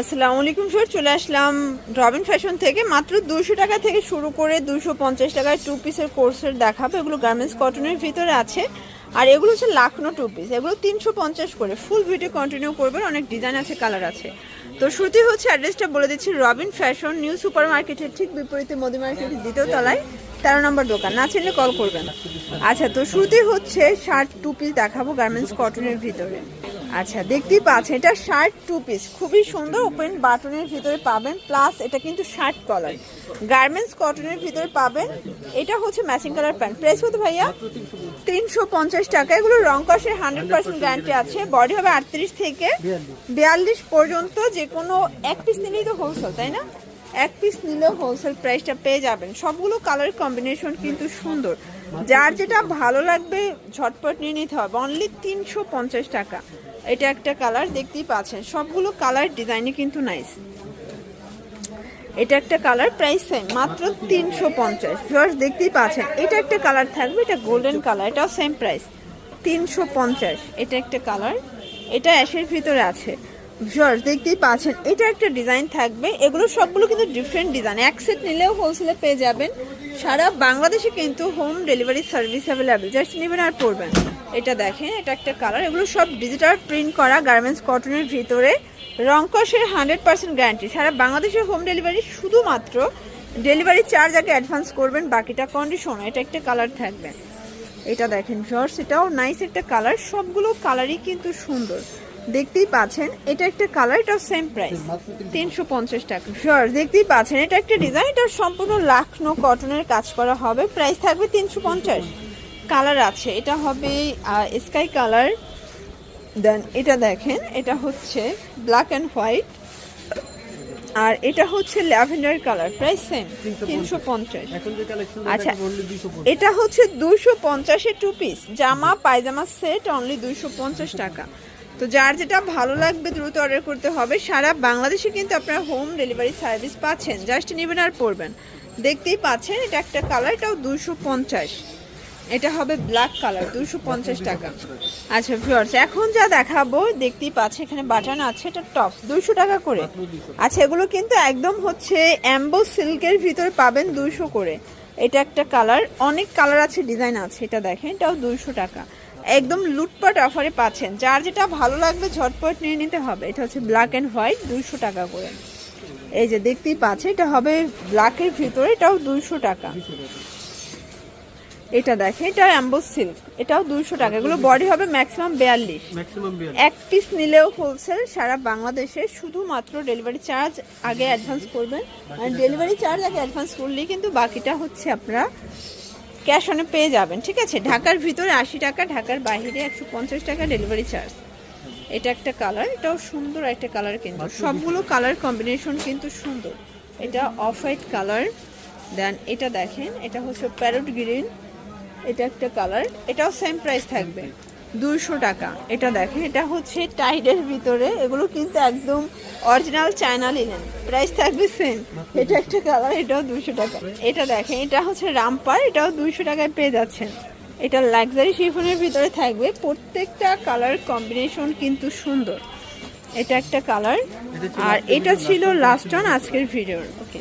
আসসালামু আলাইকুম স্যার চলে আসলাম রবিন ফ্যাশন থেকে। মাত্র দুশো টাকা থেকে শুরু করে দুশো পঞ্চাশ টাকায় টু পিসের কোর্সের দেখাবো। এগুলো গার্মেন্টস কটনের ভিতরে আছে। আর এগুলো হচ্ছে লাখনো টু পিস এগুলো তিনশো পঞ্চাশ করে। ফুল ভিডিও কন্টিনিউ করবেন। অনেক ডিজাইন আছে কালার আছে। তো শুরুতে হচ্ছে অ্যাড্রেসটা বলে দিচ্ছি। রবিন ফ্যাশন নিউ সুপার মার্কেটের ঠিক বিপরীতে মোদি মার্কেটের দ্বিতীয় তলায়। তেরো নম্বর দোকান। না চিনলে কল করবেন। আচ্ছা তো শুরুতেই হচ্ছে শার্ট টু পিস দেখাবো গার্মেন্টস কটনের ভিতরে। আচ্ছা দেখতেই পাচ্ছেন, এটা শার্ট টু পিস খুবই সুন্দর ওপেন বাটনের ভিতরে পাবেন প্লাস এটা কিন্তু শার্ট কলার গার্মেন্টস কটনের ভিতরে পাবেন, এটা হচ্ছে ম্যাচিং কালার প্যান্ট প্রাইস কত ভাইয়া? তিনশো পঞ্চাশ টাকা। এগুলো রং কষের হান্ড্রেড পার্সেন্ট গ্যারান্টি আছে। বডি হবে আটত্রিশ থেকে বিয়াল্লিশ পর্যন্ত যে কোনো এক পিস নিলেই তো হোলসেল তাই না? এক পিস নিলেও হোলসেল প্রাইসটা পেয়ে যাবেন। সবগুলো কালার কম্বিনেশন কিন্তু সুন্দর। যার যেটা ভালো লাগবে, ঝটপট নিয়ে নিতে হবে। অনলি তিনশো পঞ্চাশ টাকা। এটা একটা কালার, দেখতেই পাচ্ছেন। সবগুলো কালার ডিজাইনে কিন্তু নাইস এটা একটা কালার প্রাইস সেম মাত্র তিনশো পঞ্চাশ। ভিউয়ার্স দেখতেই পাচ্ছেন, এটা একটা কালার থাকবে, এটা গোল্ডেন কালার, এটাও সেম প্রাইস তিনশো পঞ্চাশ, এটা একটা কালার। এটা অ্যাশের ভিতরে আছে। ভিউয়ার্স দেখতেই পাচ্ছেন, এটা একটা ডিজাইন থাকবে। এগুলো সবগুলো কিন্তু ডিফারেন্ট ডিজাইন এক সেট নিলেও হোলসেলে পেয়ে যাবেন। সারা বাংলাদেশে কিন্তু home delivery service available just নেবেন আর পড়বেন এটা দেখেন, এটা একটা কালার এগুলো সব ডিজিটাল প্রিন্ট করা গার্মেন্টস কটনের ভিতরে। রংকসের হান্ড্রেড পার্সেন্ট গ্যারান্টি সারা বাংলাদেশে হোম ডেলিভারি শুধুমাত্র ডেলিভারি চার্জ আগে অ্যাডভান্স করবেন, বাকিটা কন্ডিশন এটা একটা কালার থাকবে। এটা দেখেন ভিউয়ার্স এটাও নাইস একটা কালার সবগুলো কালারই কিন্তু সুন্দর। দেখতেই পাচ্ছেন এটা একটা কালার এটাও সেম প্রাইস তিনশো পঞ্চাশ টাকা। ভিউয়ার্স দেখতেই পাচ্ছেন এটা একটা ডিজাইন এটা সম্পূর্ণ লাখনো কটনের কাজ করা হবে প্রাইস থাকবে তিনশো পঞ্চাশ। কালার আছে এটা হবে স্কাই কালার দেন এটা দেখেন এটা হচ্ছে ব্ল্যাক অ্যান্ড হোয়াইট আর এটা হচ্ছে ল্যাভেন্ডার কালার প্রাইস সেম তিনশো পঞ্চাশ। আচ্ছা এটা হচ্ছে দুইশো পঞ্চাশের টু পিস জামা পায়জামা সেট অনলি দুইশো পঞ্চাশ টাকা। তো যার যেটা ভালো লাগবে দ্রুত অর্ডার করতে হবে, সারা বাংলাদেশে কিন্তু আপনারা হোম ডেলিভারি সার্ভিস পাচ্ছেন। জাস্ট নেবেন আর পড়বেন দেখতেই পাচ্ছেন, এটা একটা কালার এটাও দুশো পঞ্চাশ। এটা হবে ব্ল্যাক কালার দুশো পঞ্চাশ টাকা। আচ্ছা ভিউয়ার্স এখন যা দেখাবো, দেখতেই পাচ্ছেন, এখানে বাটন আছে, এটা টপ দুশো টাকা করে। আচ্ছা এগুলো কিন্তু একদম হচ্ছে অ্যাম্বো সিল্কের ভিতর পাবেন দুশো করে। এটা একটা কালার অনেক কালার আছে ডিজাইন আছে, এটা দেখেন, এটাও দুইশো টাকা। একদম লুটপাট অফারে পাচ্ছেন। যার যেটা ভালো লাগবে ঝটপট নিয়ে নিতে হবে। এটা হচ্ছে ব্ল্যাক অ্যান্ড হোয়াইট দুইশো টাকা করে। এই যে দেখতেই পাচ্ছে এটা হবে ব্ল্যাকের ভিতরে এটাও দুইশো টাকা। এটা দেখে এটা অ্যাম্বোস সিল্ক এটাও দুইশো টাকা। এগুলো বডি হবে ম্যাক্সিমাম বিয়াল্লিশ। এক পিস নিলেও হোলসেল সারা বাংলাদেশে শুধুমাত্র ডেলিভারি চার্জ আগে অ্যাডভান্স করবেন। আর ডেলিভারি চার্জ আগে অ্যাডভান্স করলেই কিন্তু বাকিটা হচ্ছে আপনারা ক্যাশ অনে পেয়ে যাবেন ঠিক আছে? ঢাকার ভিতরে আশি টাকা ঢাকার বাইরে একশো পঞ্চাশ টাকা ডেলিভারি চার্জ। এটা একটা কালার এটাও সুন্দর একটা কালার কিন্তু। সবগুলো কালার কম্বিনেশন কিন্তু সুন্দর। এটা অফ হোয়াইট কালার দেন এটা দেখেন এটা হচ্ছে প্যারোট গ্রিন এটা একটা কালার এটাও সেম প্রাইস থাকবে। দুইশো টাকা। এটা দেখেন এটা হচ্ছে টাইডের ভিতরে। এগুলো কিন্তু একদম অরিজিনাল চায়না লিনেন প্রাইস থাকবে সেম এটা একটা কালার এটাও দুইশো টাকা। এটা দেখেন এটা হচ্ছে রামপার এটাও দুইশো টাকায় পেয়ে যাচ্ছেন। এটা লাক্সারি শিফনের ভিতরে থাকবে। প্রত্যেকটা কালার কম্বিনেশন কিন্তু সুন্দর। এটা একটা কালার আর এটা ছিল লাস্ট অন আজকের ভিডিওর ওকে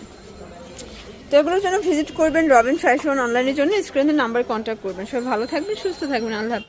তো এগুলোর জন্য ভিজিট করবেন রবিন ফ্যাশন অনলাইনের জন্য। স্ক্রিনের নাম্বার কন্ট্যাক্ট করবেন। সবাই ভালো থাকবেন সুস্থ থাকবেন। আল্লাহ।